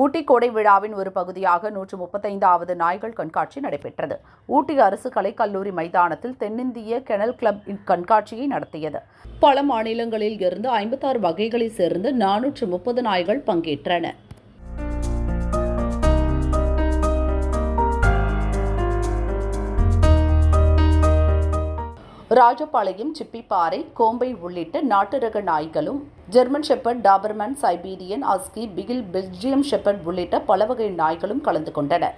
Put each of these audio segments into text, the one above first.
ஊட்டி கோடை விழாவின் ஒரு பகுதியாக நூற்று முப்பத்தைந்தாவது நாய்கள் கண்காட்சி நடைபெற்றது. ஊட்டி அரசு கலைக்கல்லூரி மைதானத்தில் தென்னிந்திய கெனல் கிளப் இக்கண்காட்சியை நடத்தியது. பல மாநிலங்களில் இருந்து ஐம்பத்தாறு வகைகளைச் சேர்ந்து நானூற்று முப்பது நாய்கள் பங்கேற்றன. ராஜபாளையம் சிப்பிப்பாறை கோம்பை உள்ளிட்ட நாட்டு ரக நாய்களும் German shepherd Doberman Siberian husky beagle Belgium shepherd உள்ளிட்ட பல வகை நாய்களும் கலந்து கொண்டன.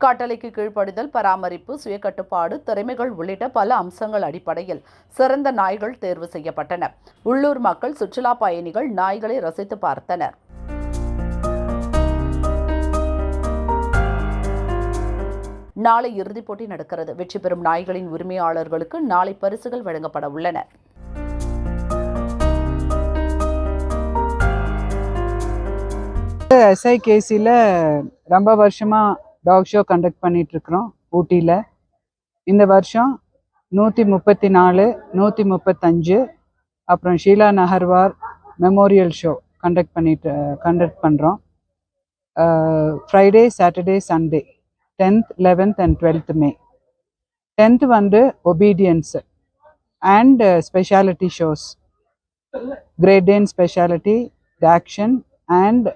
கட்டளைக்கு கீழ்ப்படுதல் பராமரிப்பு சுயக்கட்டுப்பாடு திறமைகள் உள்ளிட்ட பல அம்சங்கள் அடிப்படையில் சிறந்த நாய்கள் தேர்வு செய்யப்பட்டன. உள்ளூர் மக்கள் சுற்றுலா பயணிகள் நாய்களை ரசித்து பார்த்தனர். நாளை இறுதிப் போட்டி நடக்கிறது. வெற்றி பெறும் நாய்களின் உரிமையாளர்களுக்கு நாளை பரிசுகள் வழங்கப்பட உள்ளன. எஸ்ஐகேசியில் ரொம்ப வருஷமாக டாக் ஷோ கண்டக்ட் பண்ணிகிட்ருக்குறோம் ஊட்டியில். இந்த வருஷம் நூற்றி முப்பத்தி நாலு நூற்றி முப்பத்தஞ்சு அப்புறம் Sheela Nagarwar memorial show conduct பண்ணிட்டு கண்டக்ட் பண்ணுறோம் Friday Saturday Sunday tenth eleventh and twelfth May tenth வந்து obedience and speciality shows great Dane speciality action and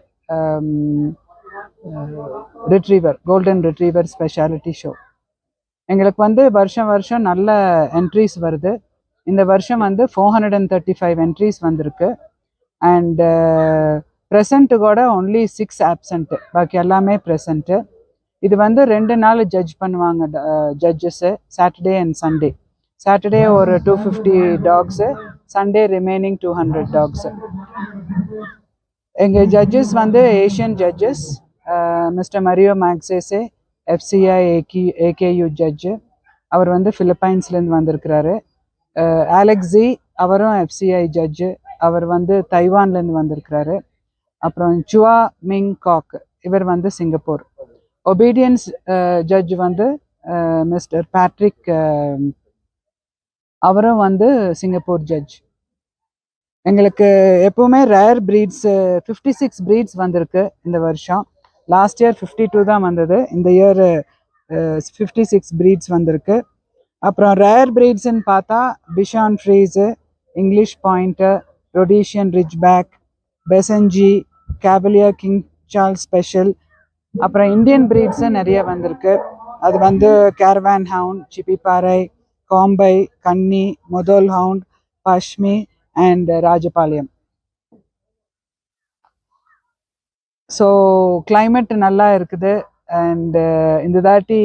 retriever golden retriever speciality show எங்களுக்கு வந்து வருஷம் வருஷம் நல்ல என்ட்ரிஸ் வருது. இந்த வருஷம் வந்து four hundred and thirty five entries வந்திருக்கு அண்டு ப்ரெசண்ட்டு கூட ஒன்லி சிக்ஸ் ஆப்சண்ட்டு பாக்கி எல்லாமே ப்ரெசண்ட்டு இது வந்து ரெண்டு நாள் ஜட்ஜ் பண்ணுவாங்க judges Saturday and Sunday Saturday ஒரு two fifty docs Sunday remaining two hundred docs எங்கள் ஜட்ஜஸ் வந்து Asian judges mister Mario Magsaysay FCI ஏகி ஏகேயு judge அவர் வந்து ஃபிலிப்பைன்ஸ்லேருந்து வந்திருக்கிறாரு. ஆலெக்ஸி அவரும் எஃப்சிஐ ஜட்ஜு அவர் வந்து தைவான்லேருந்து வந்திருக்கிறாரு. அப்புறம் சுவா மிங் காக் இவர் வந்து சிங்கப்பூர் ஒபீடியன்ஸ் ஜட்ஜ் uh, வந்து uh, மிஸ்டர் பேட்ரிக் um, அவரும் வந்து சிங்கப்பூர் ஜட்ஜ் எங்களுக்கு எப்போவுமே rare breeds fifty six breeds வந்திருக்கு இந்த வருஷம். லாஸ்ட் இயர் ஃபிஃப்டி டூ தான் வந்தது. இந்த இயர் ஃபிஃப்டி சிக்ஸ் ப்ரீட்ஸ் வந்திருக்கு. அப்புறம் ரேர் ப்ரீட்ஸ்ன்னு பார்த்தா Bichon Frise English pointer Rhodesian ridgeback Basenji Cavalier King Charles spaniel அப்புறம் இந்தியன் பிரீட்ஸும் நிறைய வந்திருக்கு. அது வந்து கேர்வேன் hound Chippiparai Kombai Kanni Mudhol hound Pashmi and Rajapalayam so climate நல்லா இருக்குது. அண்டு uh, இந்த தாட்டி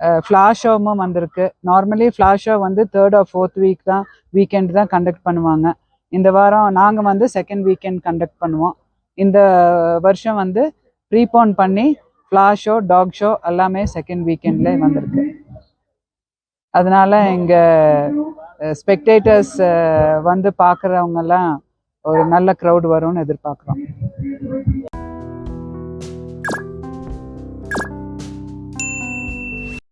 uh, ஃப்ளாஷ் ஷோவும் வந்திருக்கு. நார்மலி ஃப்ளாஷ் ஷோ வந்து தேர்ட் ஆர் ஃபோர்த் வீக் தான் வீக்கெண்ட் தான் கண்டக்ட் பண்ணுவாங்க. இந்த வாரம் நாங்கள் வந்து செகண்ட் வீக்கெண்ட் கண்டக்ட் பண்ணுவோம். இந்த uh, வருஷம் வந்து ப்ரீபோன் பண்ணி ஃப்ளாஷ் ஷோ டாக் ஷோ எல்லாமே செகண்ட் வீக்கெண்டில் வந்திருக்கு. அதனால எங்கள் ஸ்பெக்டேட்டர்ஸ் வந்து பார்க்குறவங்கெல்லாம் ஒரு நல்ல க்ரௌட் வரும்னு எதிர்பார்க்குறோம்.